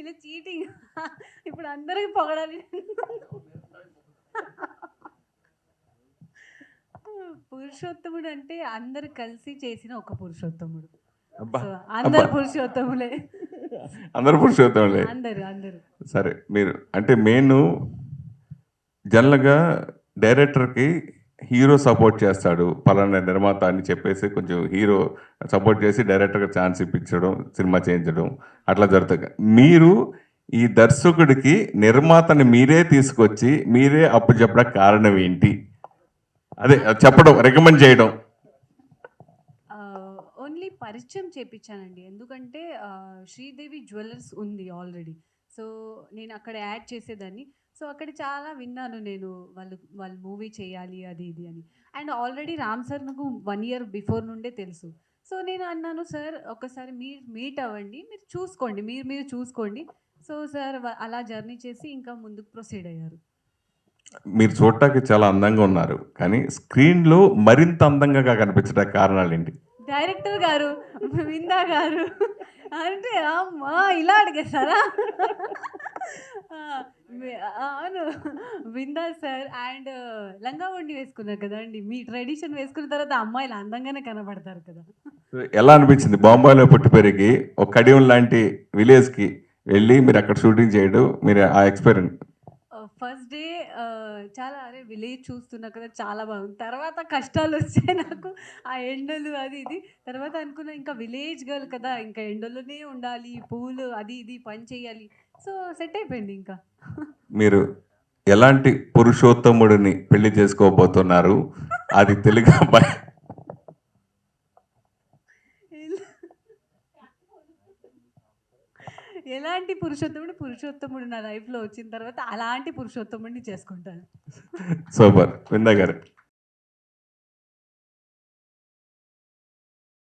ఇలా చీటింగ్. ఇప్పుడు అందరికి పొగడాలి. పురుషోత్తముడు అంటే అందరు కలిసి చేసిన ఒక పురుషోత్తముడు. అందరు. పురుషోత్తములే. అందరు పురుషోత్తములే. అందరు అందరు. సరే మీరు అంటే మెయిన్ జనరల్గా డైరెక్టర్కి హీరో సపోర్ట్ చేస్తాడు. పలానా నిర్మాత అని చెప్పేసి కొంచెం హీరో సపోర్ట్ చేసి డైరెక్టర్గా ఛాన్స్ ఇప్పించడం సినిమా చేయించడం అట్లా జరుగుతుంది. మీరు ఈ దర్శకుడికి నిర్మాతని మీరే తీసుకొచ్చి మీరే అప్పు చెప్పడం కారణం ఏంటి? అదే చెప్పడం రికమెండ్ చేయడం. ఓన్లీ పరిచయం చేపించానండి. ఎందుకంటే శ్రీదేవి జ్యువెలర్స్ ఉంది ఆల్రెడీ సో నేను అక్కడ యాడ్ చేసేదాన్ని. సో అక్కడ చాలా విన్నాను నేను వాళ్ళు వాళ్ళు మూవీ చేయాలి అది ఇది అని. అండ్ ఆల్రెడీ రామ్ సార్ నాకు వన్ ఇయర్ బిఫోర్ నుండే తెలుసు. సో నేను అన్నాను సార్ ఒకసారి మీరు మీట్ అవ్వండి మీరు చూసుకోండి మీరు మీరు చూసుకోండి. సో సార్ అలా జర్నీ చేసి ఇంకా ముందుకు ప్రొసీడ్ అయ్యారు. మీరు చూడటానికి చాలా అందంగా ఉన్నారు కానీ స్క్రీన్లో మరింత అందంగా కనిపించడానికి కారణాలు ఏంటి? డైరెక్టర్ గారు విందా గారు అంటే అమ్మా ఇలా వి- అవును విందా సార్ అండ్ లంగా వండి వేసుకున్నారు కదా అండి మీ ట్రెడిషన్ వేసుకున్న తర్వాత అమ్మాయిలు అందంగానే కనబడతారు కదా. ఎలా అనిపించింది? బాంబాయిలో పుట్టి పెరిగి ఒక కడియం లాంటి విలేజ్కి వెళ్ళి మీరు అక్కడ షూటింగ్ చేయడం మీరు ఆ ఎక్స్పీరియన్స్ ఫస్ట్ డే చాలా అరే విలేజ్ చూస్తున్నా కదా చాలా బాగుంది. తర్వాత కష్టాలు వచ్చాయి నాకు ఆ ఎండలు అది ఇది. తర్వాత అనుకున్నా ఇంకా విలేజ్ గర్ల్ కదా ఇంకా ఎండలోనే ఉండాలి పూలు అది ఇది పని చేయాలి. సో సెట్ అయిపోయింది ఇంకా. మీరు ఎలాంటి పురుషోత్తముడిని పెళ్ళి చేసుకోబోతున్నారు? అది తెలుగు అబ్బాయి ఎలాంటి పురుషోత్తముడు పురుషోత్తముడు నా లైఫ్లో వచ్చిన తర్వాత అలాంటి పురుషోత్తముడిని చేసుకుంటాను సూపర్. విందా గారు